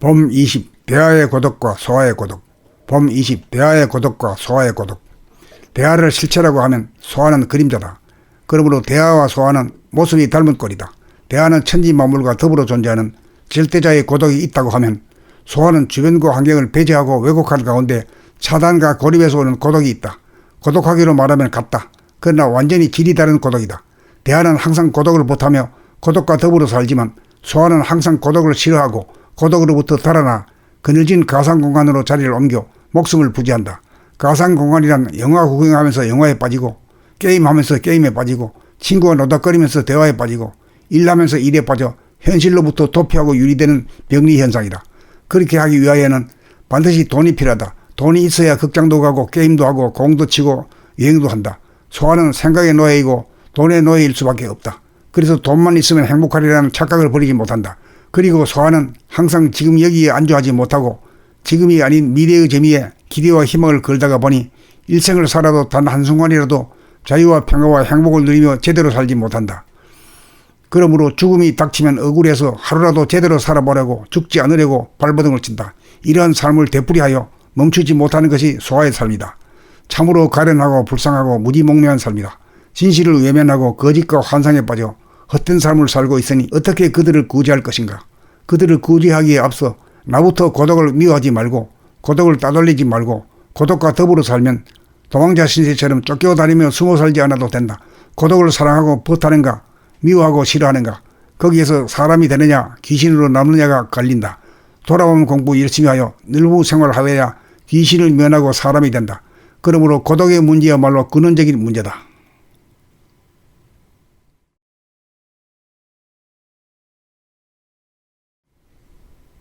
봄 20. 대하의 고독과 소화의 고독. 봄 20. 대하의 고독과 소화의 고독. 대하를 실체라고 하면 소화는 그림자다. 그러므로 대하와 소화는 모습이 닮은 꼴이다. 대하는 천지 만물과 더불어 존재하는 절대자의 고독이 있다고 하면 소화는 주변과 환경을 배제하고 왜곡한 가운데 차단과 고립에서 오는 고독이 있다. 고독하기로 말하면 같다. 그러나 완전히 질이 다른 고독이다. 대하는 항상 고독을 못하며 고독과 더불어 살지만 소화는 항상 고독을 싫어하고 고독으로부터 달아나 그늘진 가상 공간으로 자리를 옮겨 목숨을 부지한다. 가상 공간이란 영화 구경하면서 영화에 빠지고 게임하면서 게임에 빠지고 친구와 노닥거리면서 대화에 빠지고 일하면서 일에 빠져 현실로부터 도피하고 유리되는 병리 현상이다. 그렇게 하기 위하여는 반드시 돈이 필요하다. 돈이 있어야 극장도 가고 게임도 하고 공도 치고 여행도 한다. 소화는 생각의 노예이고 돈의 노예일 수밖에 없다. 그래서 돈만 있으면 행복하리라는 착각을 버리지 못한다. 그리고 소화는 항상 지금 여기에 안주하지 못하고 지금이 아닌 미래의 재미에 기대와 희망을 걸다가 보니 일생을 살아도 단 한순간이라도 자유와 평화와 행복을 누리며 제대로 살지 못한다. 그러므로 죽음이 닥치면 억울해서 하루라도 제대로 살아보려고 죽지 않으려고 발버둥을 친다. 이러한 삶을 되풀이하여 멈추지 못하는 것이 소화의 삶이다. 참으로 가련하고 불쌍하고 무지몽매한 삶이다. 진실을 외면하고 거짓과 환상에 빠져 헛된 삶을 살고 있으니 어떻게 그들을 구제할 것인가? 그들을 구제하기에 앞서 나부터 고독을 미워하지 말고 고독을 따돌리지 말고 고독과 더불어 살면 도망자 신세처럼 쫓겨다니며 숨어 살지 않아도 된다. 고독을 사랑하고 버타는가 미워하고 싫어하는가 거기에서 사람이 되느냐 귀신으로 남느냐가 갈린다. 돌아오면 공부 열심히 하여 늘부 생활 하여야 귀신을 면하고 사람이 된다. 그러므로 고독의 문제야말로 근원적인 문제다.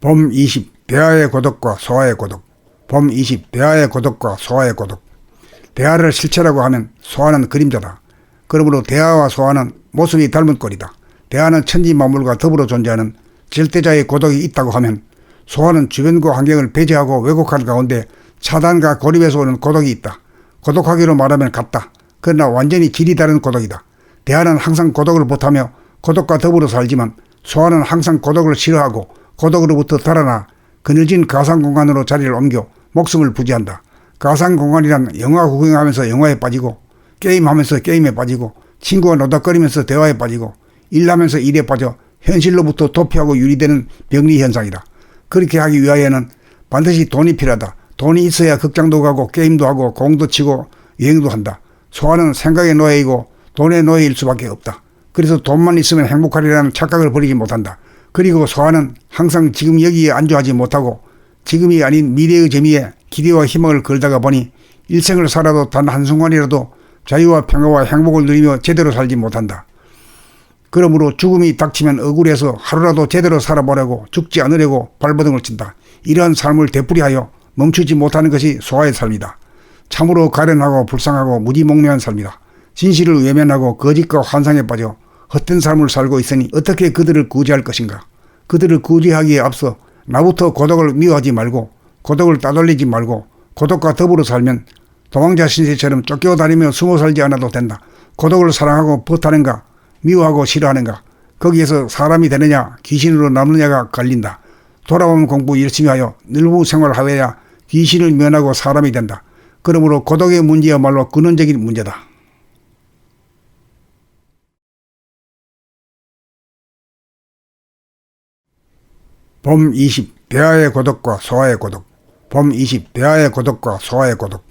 봄 20. 대하의 고독과 소화의 고독. 봄 20. 대하의 고독과 소화의 고독. 대하를 실체라고 하면 소화는 그림자다. 그러므로 대하와 소화는 모습이 닮은 꼴이다. 대하는 천지 만물과 더불어 존재하는 절대자의 고독이 있다고 하면 소화는 주변과 환경을 배제하고 왜곡한 가운데 차단과 고립에서 오는 고독이 있다. 고독하기로 말하면 같다. 그러나 완전히 질이 다른 고독이다. 대하는 항상 고독을 못하며 고독과 더불어 살지만 소화는 항상 고독을 싫어하고 고독으로부터 달아나 그늘진 가상 공간으로 자리를 옮겨 목숨을 부지한다. 가상 공간이란 영화 구경하면서 영화에 빠지고 게임하면서 게임에 빠지고 친구와 노닥거리면서 대화에 빠지고 일하면서 일에 빠져 현실로부터 도피하고 유리되는 병리 현상이다. 그렇게 하기 위하여는 반드시 돈이 필요하다. 돈이 있어야 극장도 가고 게임도 하고 공도 치고 여행도 한다. 소화는 생각의 노예이고 돈의 노예일 수밖에 없다. 그래서 돈만 있으면 행복하리라는 착각을 버리지 못한다. 그리고 소화는 항상 지금 여기에 안주하지 못하고 지금이 아닌 미래의 재미에 기대와 희망을 걸다가 보니 일생을 살아도 단 한순간이라도 자유와 평화와 행복을 누리며 제대로 살지 못한다. 그러므로 죽음이 닥치면 억울해서 하루라도 제대로 살아보려고 죽지 않으려고 발버둥을 친다. 이러한 삶을 되풀이하여 멈추지 못하는 것이 소화의 삶이다. 참으로 가련하고 불쌍하고 무지몽매한 삶이다. 진실을 외면하고 거짓과 환상에 빠져 헛된 삶을 살고 있으니 어떻게 그들을 구제할 것인가? 그들을 구제하기에 앞서 나부터 고독을 미워하지 말고 고독을 따돌리지 말고 고독과 더불어 살면 도망자 신세처럼 쫓겨다니며 숨어 살지 않아도 된다. 고독을 사랑하고 버타는가 미워하고 싫어하는가 거기에서 사람이 되느냐 귀신으로 남느냐가 갈린다. 돌아오면 공부 열심히 하여 늘부 생활하여야 귀신을 면하고 사람이 된다. 그러므로 고독의 문제야말로 근원적인 문제다. 봄 20. 대하의 고독과 소화의 고독. 봄 20. 대하의 고독과 소화의 고독.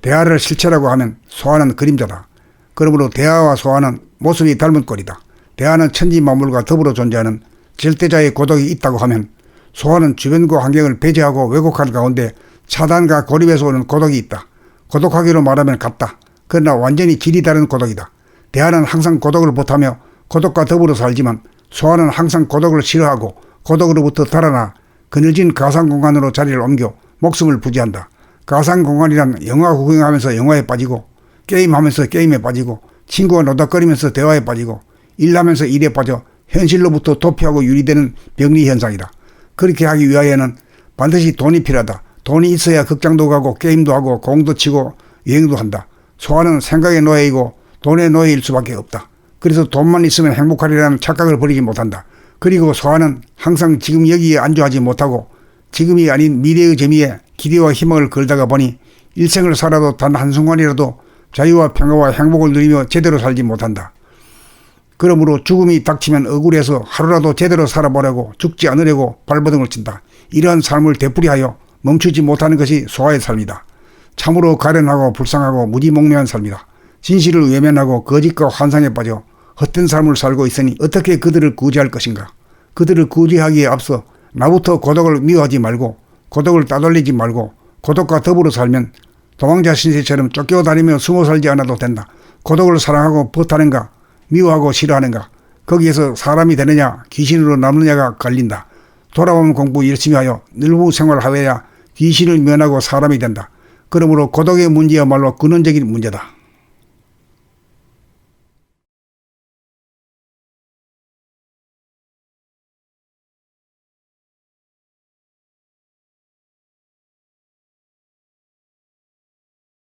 대하를 실체라고 하면 소화는 그림자다. 그러므로 대하와 소화는 모습이 닮은 꼴이다. 대하는 천지 만물과 더불어 존재하는 절대자의 고독이 있다고 하면 소화는 주변과 환경을 배제하고 왜곡한 가운데 차단과 고립에서 오는 고독이 있다. 고독하기로 말하면 같다. 그러나 완전히 질이 다른 고독이다. 대하는 항상 고독을 못하며 고독과 더불어 살지만 소화는 항상 고독을 싫어하고 고독으로부터 달아나 그늘진 가상 공간으로 자리를 옮겨 목숨을 부지한다. 가상 공간이란 영화 구경하면서 영화에 빠지고 게임하면서 게임에 빠지고 친구와 노닥거리면서 대화에 빠지고 일하면서 일에 빠져 현실로부터 도피하고 유리되는 병리 현상이다. 그렇게 하기 위하여는 반드시 돈이 필요하다. 돈이 있어야 극장도 가고 게임도 하고 공도 치고 여행도 한다. 소화는 생각의 노예이고 돈의 노예일 수밖에 없다. 그래서 돈만 있으면 행복하리라는 착각을 버리지 못한다. 그리고 소화는 항상 지금 여기에 안주하지 못하고 지금이 아닌 미래의 재미에 기대와 희망을 걸다가 보니 일생을 살아도 단 한순간이라도 자유와 평화와 행복을 누리며 제대로 살지 못한다. 그러므로 죽음이 닥치면 억울해서 하루라도 제대로 살아보려고 죽지 않으려고 발버둥을 친다. 이러한 삶을 되풀이하여 멈추지 못하는 것이 소아의 삶이다. 참으로 가련하고 불쌍하고 무지몽매한 삶이다. 진실을 외면하고 거짓과 환상에 빠져 헛된 삶을 살고 있으니 어떻게 그들을 구제할 것인가? 그들을 구제하기에 앞서 나부터 고독을 미워하지 말고 고독을 따돌리지 말고 고독과 더불어 살면 도망자 신세처럼 쫓겨다니며 숨어 살지 않아도 된다. 고독을 사랑하고 버타는가 미워하고 싫어하는가 거기에서 사람이 되느냐 귀신으로 남느냐가 갈린다. 돌아오면 공부 열심히 하여 늘부 생활하여야 귀신을 면하고 사람이 된다. 그러므로 고독의 문제야말로 근원적인 문제다.